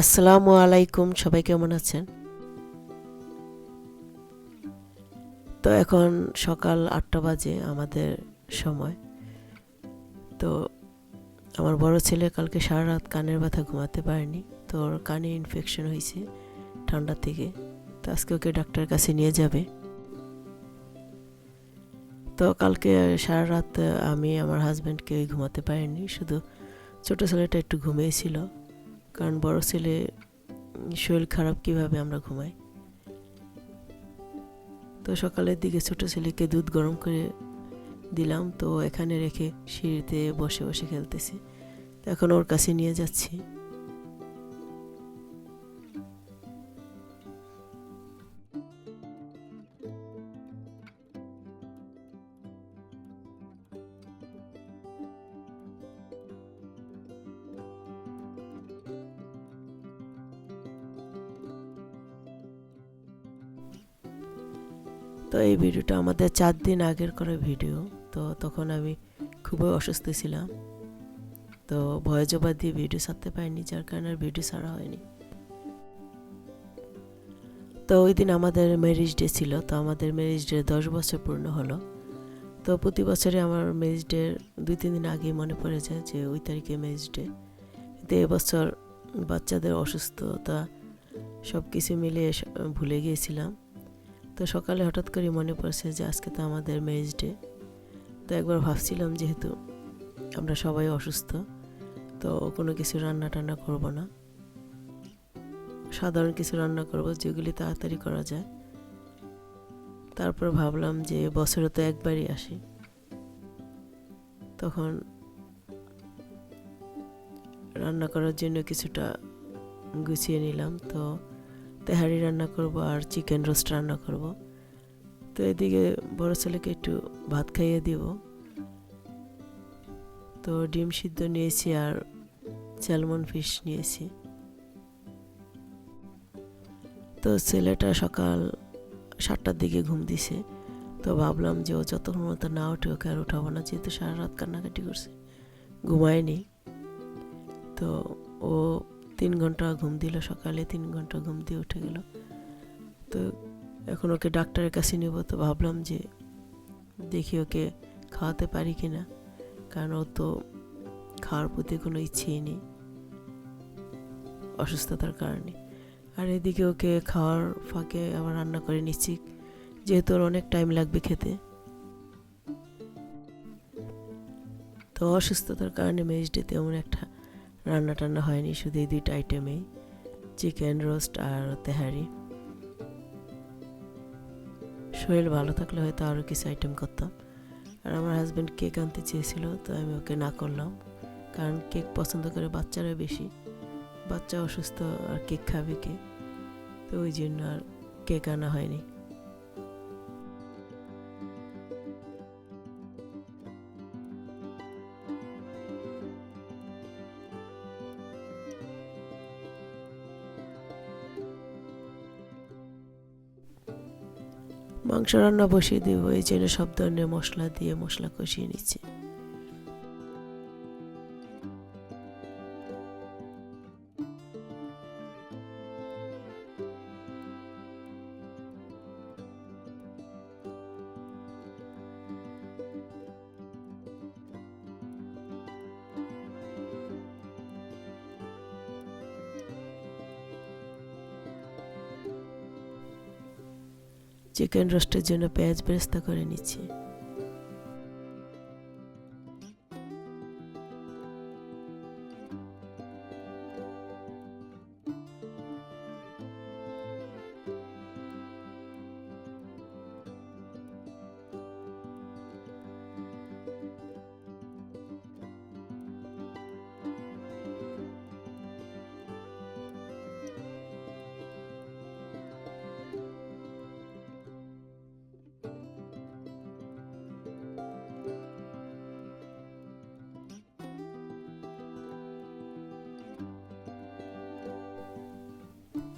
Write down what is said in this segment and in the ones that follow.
আসসালামু আলাইকুম, সবাই কেমন আছেন? তো এখন সকাল আটটা বাজে আমাদের সময়। তো আমার বড় ছেলে কালকে সারা রাত কানের ব্যথা ঘুমাতে পারেনি, তো ওর কানে ইনফেকশন হয়েছে ঠান্ডা থেকে, তো আজকে ওকে ডাক্তারের কাছে নিয়ে যাবে। তো কালকে সারা রাত আমি আমার হাজব্যান্ডকে ঘুমাতে পারিনি, শুধু ছোটো ছেলেটা একটু ঘুমিয়েছিল। কারণ বড় ছেলে, শরীর খারাপ, কীভাবে আমরা ঘুমাই? তো সকালের দিকে ছোট ছেলেকে দুধ গরম করে দিলাম, তো এখানে রেখে সিঁড়িতে বসে বসে খেলতেছি। তো এখন ওর কাছে নিয়ে যাচ্ছি। তো এই ভিডিওটা আমাদের চার দিন আগের করা ভিডিও। তো তখন আমি খুবই অসুস্থ ছিলাম। তো ভয় জবা দিয়ে ভিডিও ছাড়তে পারিনি, যার কারণে আর ভিডিও ছাড়া হয়নি। তো ওই দিন আমাদের ম্যারেজ ডে ছিল, তো আমাদের ম্যারেজ ডে দশ বছর পূর্ণ হলো। তো প্রতি বছরে আমার ম্যারেজ ডে দুই, তিন দিন আগেই মনে পড়ে যায় যে ওই তারিখে ম্যারেজ ডে কিন্তু এবছর বাচ্চাদের অসুস্থতা সব কিছু মিলিয়ে ভুলে গিয়েছিলাম। তো সকালে হঠাৎ করে মনে পড়ছে যে আজকে তো আমাদের ম্যারেজ ডে তো একবার ভাবছিলাম যেহেতু আমরা সবাই অসুস্থ, তো কোনো কিছু রান্না টান্না করব না। সাধারণ কিছু রান্না করব যেগুলি তাড়াতাড়ি করা যায়। তারপর ভাবলাম যে বছরে তো একবারই আসি। তখন রান্না করার জন্য কিছুটা গুছিয়ে নিলাম। তো তেহারি রান্না করব আর চিকেন রোস্ট রান্না করব। তো এদিকে বড় ছেলেকে একটু ভাত খাইয়ে দিব। তো ডিম সিদ্ধ নিয়েছি আর স্যালমন ফিশ নিয়েছি। তো ছেলেটা সকাল সাতটার দিকে ঘুম দিছে। তো ভাবলাম যে ও যতক্ষণ মতো না উঠে ওকে আর উঠাবো না, যেহেতু সারা রাত কান্নাকাটি করছে, ঘুমায়নি। তো ও তিন ঘণ্টা ঘুম দিল সকালে, তিন ঘণ্টা ঘুম দিয়ে উঠে গেল। তো এখন ওকে ডাক্তারের কাছে নেব, তো ভাবলাম যে দেখি ওকে খাওয়াতে পারি কি না কারণ ও তো খাওয়ার প্রতি কোনো ইচ্ছেই নেই, অসুস্থতার কারণে। আর এদিকে ওকে খাওয়ার ফাঁকে আবার রান্না করে নিচ্ছি, যেহেতু ওর অনেক টাইম লাগবে খেতে। তো অসুস্থতার কারণে মেজ ডে তেমন একটা রান্না টান্না হয়নি, শুধু এই দুইটা আইটেমেই চিকেন রোস্ট আর তেহারি। শরীর ভালো থাকলে হয়তো আরও কিছু আইটেম করতাম। আর আমার হাজব্যান্ড কেক আনতে চেয়েছিল, তো আমি ওকে না করলাম। কারণ কেক পছন্দ করে বাচ্চারা বেশি। বাচ্চা অসুস্থ আর কেক খাবে কে? তো ওই জন্য আর কেক আনা হয়নি। মাংস রান্না বসিয়ে দেব। এই জন্য সব ধরনের মশলা দিয়ে মশলা কষিয়ে নিচ্ছি। চিকেন রোস্টের জন্য পেঁয়াজ বেরেস্তা করে নিচ্ছি।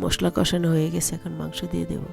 মশলা কষানো হয়ে গেছে, এখন মাংস দিয়ে দেব।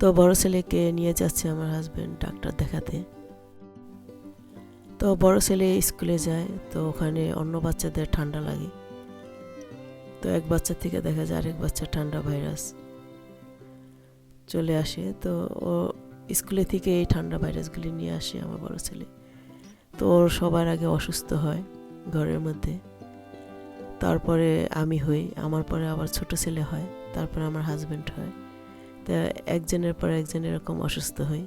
তো বড় ছেলেকে নিয়ে যাচ্ছে আমার হাজব্যান্ড ডাক্তার দেখাতে। তো বড় ছেলে স্কুলে যায়, তো ওখানে অন্য বাচ্চাদের ঠান্ডা লাগে। তো এক বাচ্চা থেকে দেখা যায় আরেক বাচ্চা ঠান্ডা ভাইরাস চলে আসে। তো ও স্কুলে থেকে এই ঠান্ডা ভাইরাসগুলি নিয়ে আসে আমার বড় ছেলে। তো ওর সবার আগে অসুস্থ হয় ঘরের মধ্যে। তারপরে আমি হই, আমার পরে আবার ছোট ছেলে হয়, তারপরে আমার হাজব্যান্ড হয়। তো একজনের পর একজন এরকম অসুস্থ হই।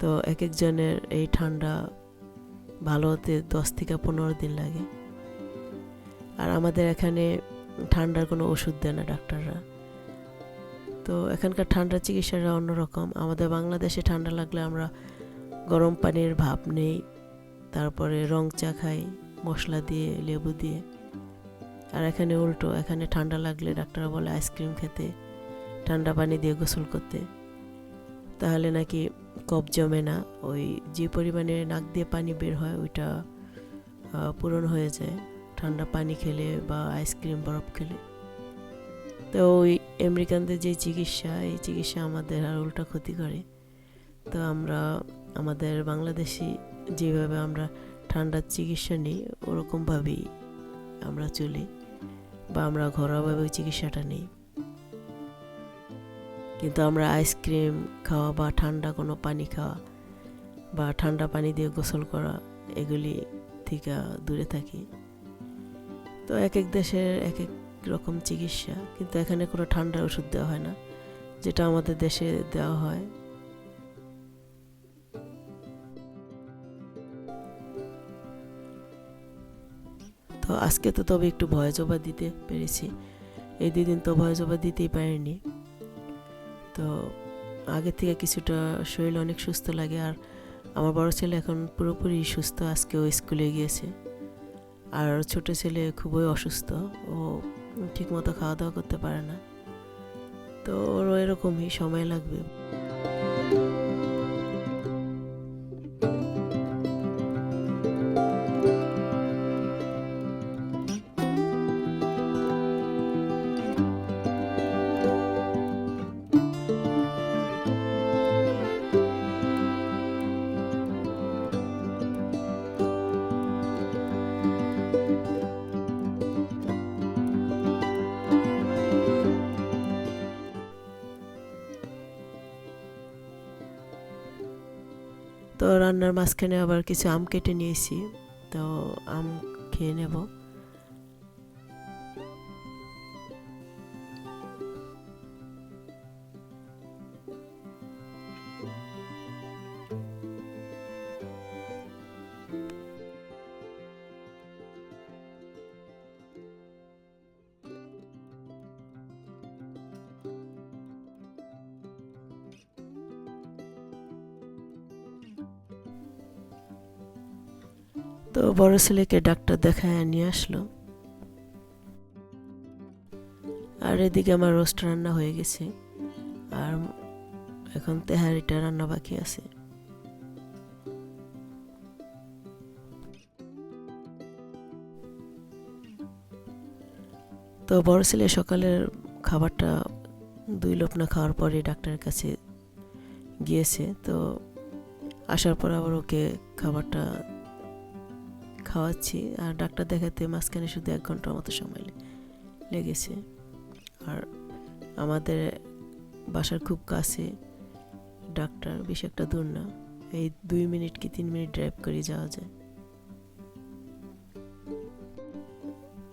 তো এক একজনের এই ঠান্ডা ভালো হতে দশ থেকে পনেরো দিন লাগে। আর আমাদের এখানে ঠান্ডার কোনো ওষুধ দেয় না ডাক্তাররা। তো এখানকার ঠান্ডার চিকিৎসাটা অন্যরকম। আমাদের বাংলাদেশে ঠান্ডা লাগলে আমরা গরম পানির ভাপ নেই, তারপরে রং চা খাই, মশলা দিয়ে, লেবু দিয়ে। আর এখানে উল্টো, এখানে ঠান্ডা লাগলে ডাক্তাররা বলে আইসক্রিম খেতে, ঠান্ডা পানি দিয়ে গোসল করতে। তাহলে নাকি কফ জমে না, ওই যে পরিমাণে নাক দিয়ে পানি বের হয় ওইটা পূরণ হয়ে যায়, ঠান্ডা পানি খেলে বা আইসক্রিম বরফ খেলে। তো ওই আমেরিকানদের যে চিকিৎসা, এই চিকিৎসা আমাদের আর উল্টা ক্ষতি করে। তো আমরা, আমাদের বাংলাদেশি যেভাবে আমরা ঠান্ডার চিকিৎসা নিই, ওরকমভাবেই আমরা চলি। বা আমরা ঘরোয়াভাবে ওই চিকিৎসাটা নিই। কিন্তু আমরা আইসক্রিম খাওয়া বা ঠান্ডা কোনো পানি খাওয়া বা ঠান্ডা পানি দিয়ে গোসল করা, এগুলি থেকে দূরে থাকি। তো এক এক দেশের এক এক রকম চিকিৎসা, কিন্তু এখানে কোনো ঠান্ডার ওষুধ দেওয়া হয় না, যেটা আমাদের দেশে দেওয়া হয়। তো আজকে তো তবে একটু ভয় জবা দিতে পেরেছি। এই দুদিন তো ভয় জবা দিতেই পারিনি। তো আগে থেকে কিছুটা শরীর অনেক সুস্থ লাগে আর আমার বড় ছেলে এখন পুরোপুরি সুস্থ, আজকে ও স্কুলে গিয়েছে। আর ছোট ছেলে খুবই অসুস্থ, ও ঠিকমতো খাওয়া দাওয়া করতে পারে না। তো ওরও এরকমই সময় লাগবে। তো রান্নার মাঝখানে আবার কিছু আম কেটে নিয়েছি তো আম খেয়ে নেব। তো বড় ছেলেকে ডাক্তার দেখায় নিয়ে আসলো। আর এদিকে আমার রোস্ট রান্না হয়ে গেছে। আর এখন তেহারিটা রান্না বাকি আছে। তো বড় ছেলে সকালের খাবারটা দুই লোকনা খাওয়ার পরে ডাক্তারের কাছে গিয়েছে। তো আসার পর আবার ওকে খাবারটা খাওয়াচ্ছি আর ডাক্তার দেখাতে মাঝখানে শুধু এক ঘণ্টার মতো সময় লেগেছে। আর আমাদের বাসার খুব কাছে, ডাক্তার বেশ একটা দূর না, এই দুই মিনিট কি তিন মিনিট ড্রাইভ করে যাওয়া যায়।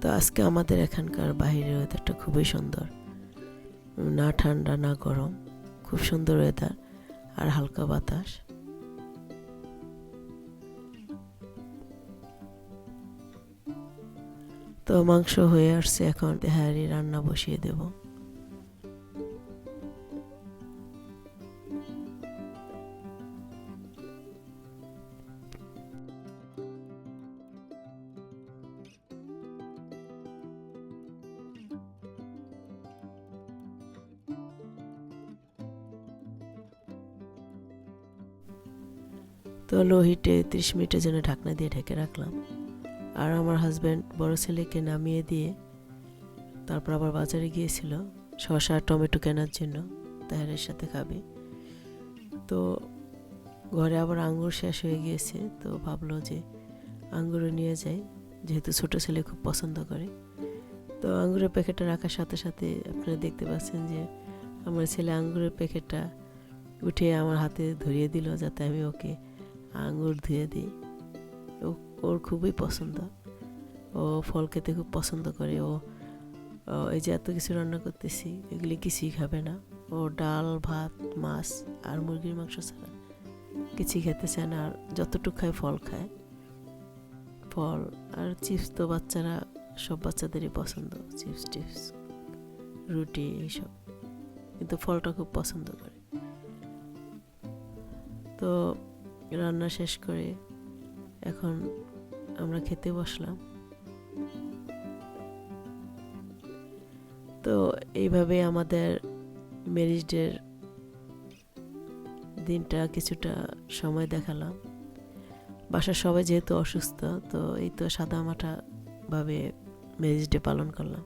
তো আজকে আমাদের এখানকার বাইরের ওয়েদারটা খুবই সুন্দর। না ঠান্ডা, না গরম, খুব সুন্দর ওয়েদার আর হালকা বাতাস। তো মাংস হয়ে আসছে, এখন তেহারি রান্না বসিয়ে দেব। তো লো হিটে ত্রিশ মিনিটের জন্য ঢাকনা দিয়ে ঢেকে রাখলাম। আর আমার হাজব্যান্ড বড় ছেলেকে নামিয়ে দিয়ে তারপর আবার বাজারে গিয়েছিল। শসা, টমেটো কেনার জন্য তাহেরের সাথে খাবে। তো ঘরে আবার আঙ্গুর শেষ হয়ে গিয়েছে, তো ভাবলো যে আঙ্গুরও নিয়ে যাই, যেহেতু ছোট ছেলে খুব পছন্দ করে। তো আঙ্গুরের প্যাকেটটা রাখার সাথে সাথে আপনারা দেখতে পাচ্ছেন যে আমার ছেলে আঙ্গুরের প্যাকেটটা উঠে আমার হাতে ধরিয়ে দিল, যাতে আমি ওকে আঙ্গুর ধুয়ে দিই। ও- ওর খুবই পছন্দ। ও ফল খেতে খুব পছন্দ করে। ও এই যে এত কিছু রান্না করতেছি, এগুলি কিছুই খাবে না। ও ডাল, ভাত, মাছ আর মুরগির মাংস ছাড়া কিছুই খেতে চায় না আর যতটুকু খায় ফল খায়। ফল আর চিপস তো বাচ্চারা, সব বাচ্চাদেরই পছন্দ, চিপস টিপস, রুটি এইসব। কিন্তু ফলটা খুব পছন্দ করে। তো রান্না শেষ করে এখন আমরা খেতে বসলাম। তো এইভাবে আমাদের ম্যারেজ ডের দিনটা কিছুটা সময় দেখালাম। বাসার সবাই যেহেতু অসুস্থ, তো এই তো সাদা মাঠা ভাবে ম্যারেজ ডে পালন করলাম।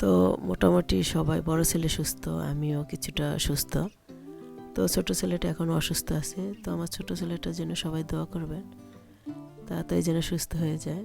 তো মোটামুটি সবাই বড় ছেলে সুস্থ, আমিও কিছুটা সুস্থ। তো ছোট ছেলেটা এখন অসুস্থ আছে, তো আমার ছোট ছেলেটার জন্য সবাই দোয়া করবেন, তাড়াতাড়ি যেন সুস্থ হয়ে যায়।